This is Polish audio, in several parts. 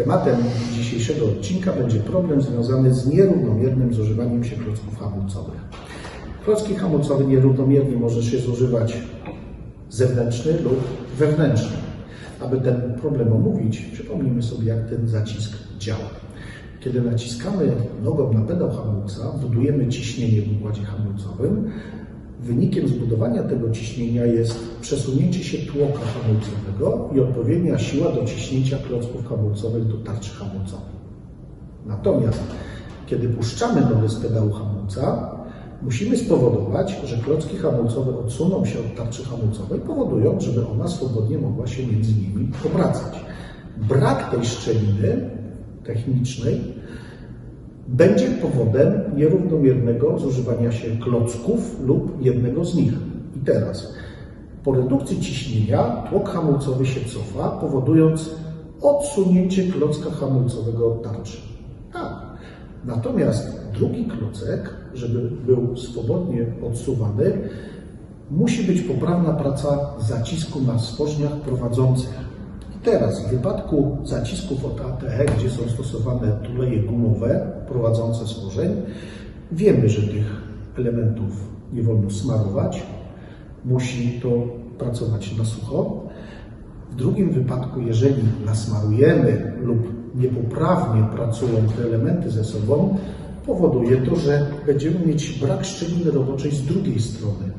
Tematem dzisiejszego odcinka będzie problem związany z nierównomiernym zużywaniem się klocków hamulcowych. Klocki hamulcowe nierównomiernie może się zużywać zewnętrzny lub wewnętrzny. Aby ten problem omówić, przypomnijmy sobie, jak ten zacisk działa. Kiedy naciskamy nogą na pedał hamulca, budujemy ciśnienie w układzie hamulcowym. Wynikiem zbudowania tego ciśnienia jest przesunięcie się tłoka hamulcowego i odpowiednia siła do ciśnięcia klocków hamulcowych do tarczy hamulcowej. Natomiast kiedy puszczamy nogę z pedału hamulca, musimy spowodować, że klocki hamulcowe odsuną się od tarczy hamulcowej, powodując, żeby ona swobodnie mogła się między nimi obracać. Brak tej szczeliny technicznej będzie powodem nierównomiernego zużywania się klocków lub jednego z nich. I teraz, po redukcji ciśnienia tłok hamulcowy się cofa, powodując odsunięcie klocka hamulcowego od tarczy. Tak. Natomiast drugi klocek, żeby był swobodnie odsuwany, musi być poprawna praca zacisku na stworzeniach prowadzących. Teraz w wypadku zacisków od ATE, gdzie są stosowane tuleje gumowe prowadzące stworzeń, wiemy, że tych elementów nie wolno smarować, musi to pracować na sucho. W drugim wypadku, jeżeli nasmarujemy lub niepoprawnie pracują te elementy ze sobą, powoduje to, że będziemy mieć brak szczeliny roboczej z drugiej strony.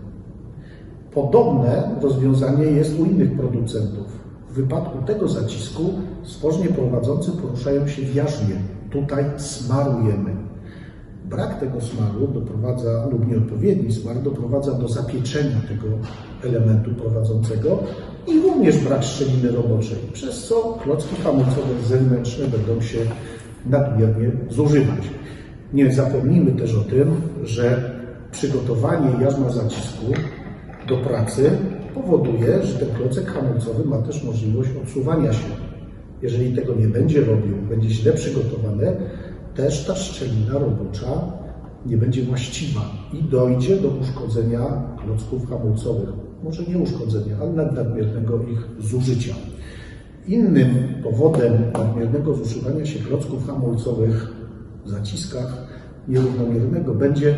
Podobne rozwiązanie jest u innych producentów. W wypadku tego zacisku stworzenie prowadzące poruszają się wiażnie. Tutaj smarujemy. Brak tego smaru doprowadza, lub nieodpowiedni smar doprowadza do zapieczenia tego elementu prowadzącego i również brak szczeliny roboczej, przez co klocki hamulcowe zewnętrzne będą się nadmiernie zużywać. Nie zapomnijmy też o tym, że przygotowanie jarzma zacisku do pracy powoduje, że ten klocek hamulcowy ma też możliwość odsuwania się. Jeżeli tego nie będzie robił, będzie źle przygotowany, też ta szczelina robocza nie będzie właściwa i dojdzie do uszkodzenia klocków hamulcowych. Może nie uszkodzenia, ale nadmiernego ich zużycia. Innym powodem nadmiernego zużywania się klocków hamulcowych w zaciskach nierównomiernego będzie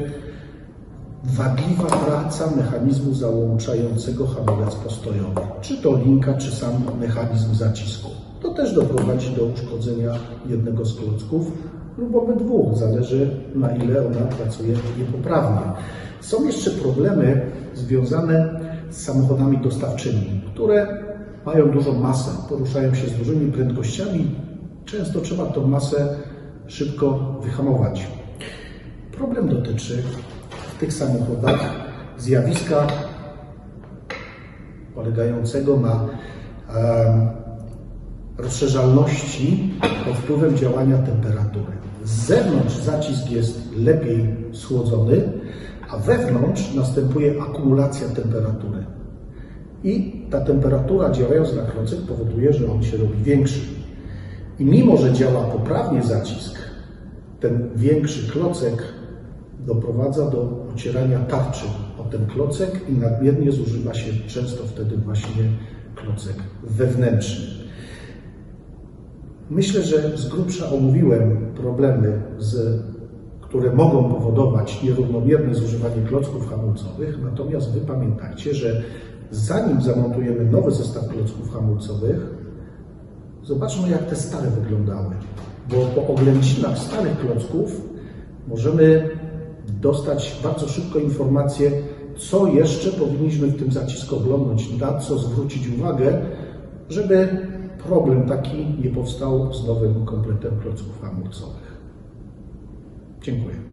wadliwa praca mechanizmu załączającego hamulec postojowy, czy to linka, czy sam mechanizm zacisku. To też doprowadzi do uszkodzenia jednego z klocków lub obydwu, zależy na ile ona pracuje niepoprawnie. Są jeszcze problemy związane z samochodami dostawczymi, które mają dużą masę, poruszają się z dużymi prędkościami. Często trzeba tą masę szybko wyhamować. Problem dotyczy tych samochodach zjawiska polegającego na rozszerzalności pod wpływem działania temperatury. Z zewnątrz zacisk jest lepiej schłodzony, a wewnątrz następuje akumulacja temperatury. I ta temperatura działając na klocek powoduje, że on się robi większy. I mimo, że działa poprawnie zacisk, ten większy klocek doprowadza do ocierania tarczy. O ten klocek i nadmiernie zużywa się często wtedy właśnie klocek wewnętrzny. Myślę, że z grubsza omówiłem problemy, z, które mogą powodować nierównomierne zużywanie klocków hamulcowych, natomiast Wy pamiętajcie, że zanim zamontujemy nowy zestaw klocków hamulcowych, zobaczmy jak te stare wyglądały, bo po oględzinach starych klocków możemy dostać bardzo szybko informację, co jeszcze powinniśmy w tym zacisku oglądnąć, na co zwrócić uwagę, żeby problem taki nie powstał z nowym kompletem klocków hamulcowych. Dziękuję.